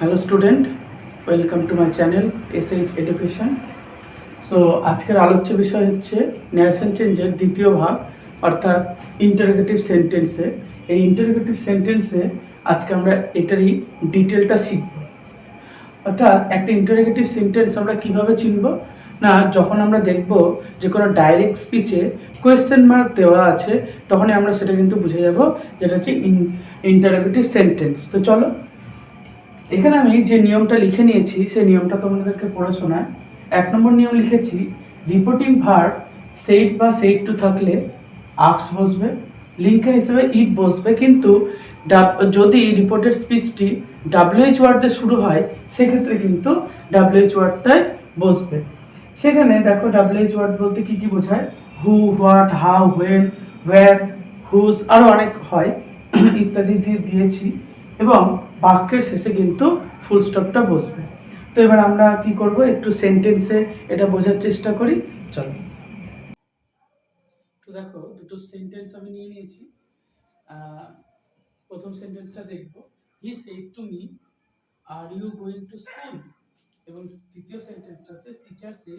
Hello student welcome to my channel S H education so আজকের আলোচ্য বিষয় হচ্ছে ন্যাশন চেঞ্জের দ্বিতীয় ভাগ, অর্থাৎ ইন্টারোগেটিভ সেন্টেন্সে এই ইন্টারোগেটিভ সেন্টেন্সে আজকে আমরা এটারই ডিটেলটা শিখব। অর্থাৎ একটা ইন্টারোগেটিভ সেন্টেন্স আমরা কীভাবে চিনব? না, যখন আমরা দেখব যে কোনো ডাইরেক্ট স্পিচে কোয়েশ্চেন মার্ক দেওয়া আছে, তখনই আমরা সেটা কিন্তু বুঝে যাব, যেটা হচ্ছে ইন্টারোগেটিভ সেন্টেন্স তো চলো এখানে আমি যে নিয়মটা লিখে নিয়েছি, সেই নিয়মটা তোমাদেরকে পড়ে শোনায়। এক নম্বর নিয়ম লিখেছি রিপোর্টিং ভার্ব সেইট বা সেইট টু থাকলে আক্স বসবে লিঙ্কের হিসেবে ইট বসবে। কিন্তু যদি রিপোর্টের স্পিচটি ডাব্লিউএইচ ওয়ার্ড দিয়ে শুরু হয়, সেক্ষেত্রে কিন্তু ডাব্লিউএইচ ওয়ার্ডটাই বসবে। সেখানে দেখো ডাব্লিউএইচ ওয়ার্ড বলতে কি কি বোঝায়? Who what how when where whose আরও অনেক হয়। ইত্যাদি দিয়ে দিয়েছি। এবং বাক্যের শেষে কিন্তু ফুল স্টপটা বসবে। তো এবার আমরা কি করব? একটু সেন্টেন্সে এটা বোঝার চেষ্টা করি। চলো। তো দেখো, দুটো সেন্টেন্স আমি নিয়ে নিয়েছি। প্রথম সেন্টেন্সটা দেখব। He said to me are you going to school এবং দ্বিতীয় সেন্টেন্সটা হচ্ছে teacher said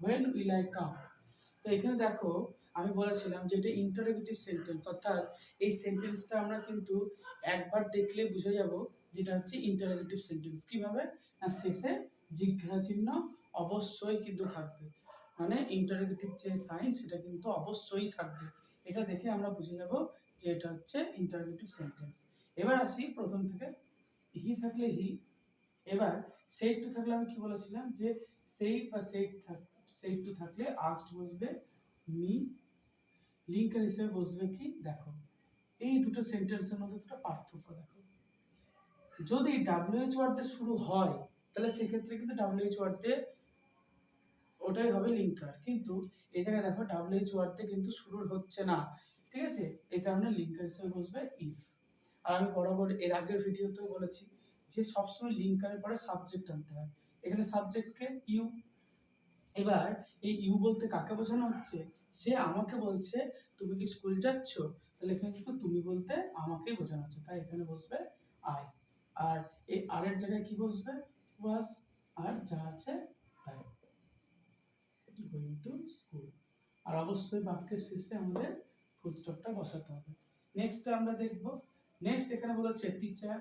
when will I come তো এখানে দেখো, আমি বলেছিলাম যে এটা ইন্টারোগেটিভ সেন্টেন্স অর্থাৎ এই সেন্টেন্সটা আমরা কিন্তু একবার দেখলে বুঝে যাব যেটা হচ্ছে ইন্টারোগেটিভ সেন্টেন্স কীভাবে? না, শেষে জিজ্ঞাসা চিহ্ন অবশ্যই কিন্তু থাকবে। মানে ইন্টারোগেটিভ যে সাইন সেটা কিন্তু অবশ্যই থাকবে। এটা দেখে আমরা বুঝে যাব যে এটা হচ্ছে ইন্টারোগেটিভ সেন্টেন্স এবার আসি প্রথম থেকে। হি থাকলে হি। এবার সেই টু থাকলে আমি কি বলেছিলাম? যে সেই বা সেই সেই টু থাকলে আস্ট বসবে, মি, লিঙ্কের হিসেবে বসবে কি? দেখো, এই দুটো সেন্টেন্সের মধ্যে দুটো পার্থক্য দেখো। যদি ডাব্লিউএইচ শুরু হয়, তাহলে সেক্ষেত্রে কিন্তু ডাব্লিউএইচ ওটাই হবে লিঙ্কার। কিন্তু এই জায়গায় দেখো ডাব্লিউএইচ কিন্তু শুরু হচ্ছে না। ঠিক আছে? এই কারণে লিঙ্কার হিসেবে বসবে ইফ আর আমি বরাবর এর আগের ভিডিওতেও বলেছি যে সবসময় লিঙ্কারের পরে সাবজেক্ট আনতে হয়। এখানে সাবজেক্টকে ইউ এবার এই ইউ বলতে কাকে বোঝানো হচ্ছে? সে আমাকে বলছে, তুমি কি স্কুল যাচ্ছ? তাহলে এখানে কিন্তু তুমি বলতে আমাকেই বোঝানো হচ্ছে। তাই এখানে বসবে আই। আর এই আর এর জায়গায় কি বসবে? ওয়াজ আর যা আছে তাই। গোয়িং টু স্কুল আর অবশ্যই বাক্যের শেষে আমাদের ফুল স্টপটা বসাতে হবে। নেক্সট আমরা দেখব। নেক্সট এখানে বলেছে টিচার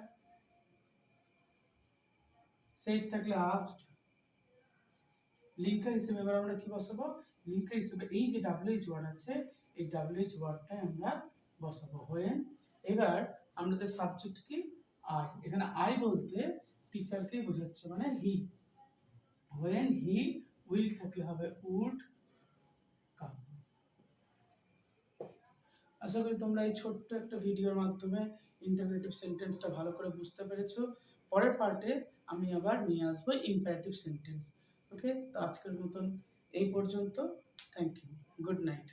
সেট থাকলে আস্ট লিঙ্কার হিসেবে এবার আমরা কি বসাবো? লিঙ্কার হিসেবে এই যে ডাব্লিউএইচ ওয়ার্ড আছে, এই ডাব্লিউএইচ ওয়ার্ডটাই আমরা বসাবো। হোয়েন এবার আমাদের সাবজেক্ট কি? আই এখানে আই বলতে টিচারকেই বোঝাচ্ছে মানে হি হোয়েন হি উইল থাকলে হবে উড কাম আশা করি তোমরা এই ছোট্ট একটা ভিডিওর মাধ্যমে ইন্টারগ্রেটিভ সেন্টেন্সটা ভালো করে বুঝতে পেরেছ। পরের পার্টে আমি আবার নিয়ে আসব ইম্পারেটিভ সেন্টেন্স ওকে? তো আজকের মতন এই পর্যন্ত। Thank you good night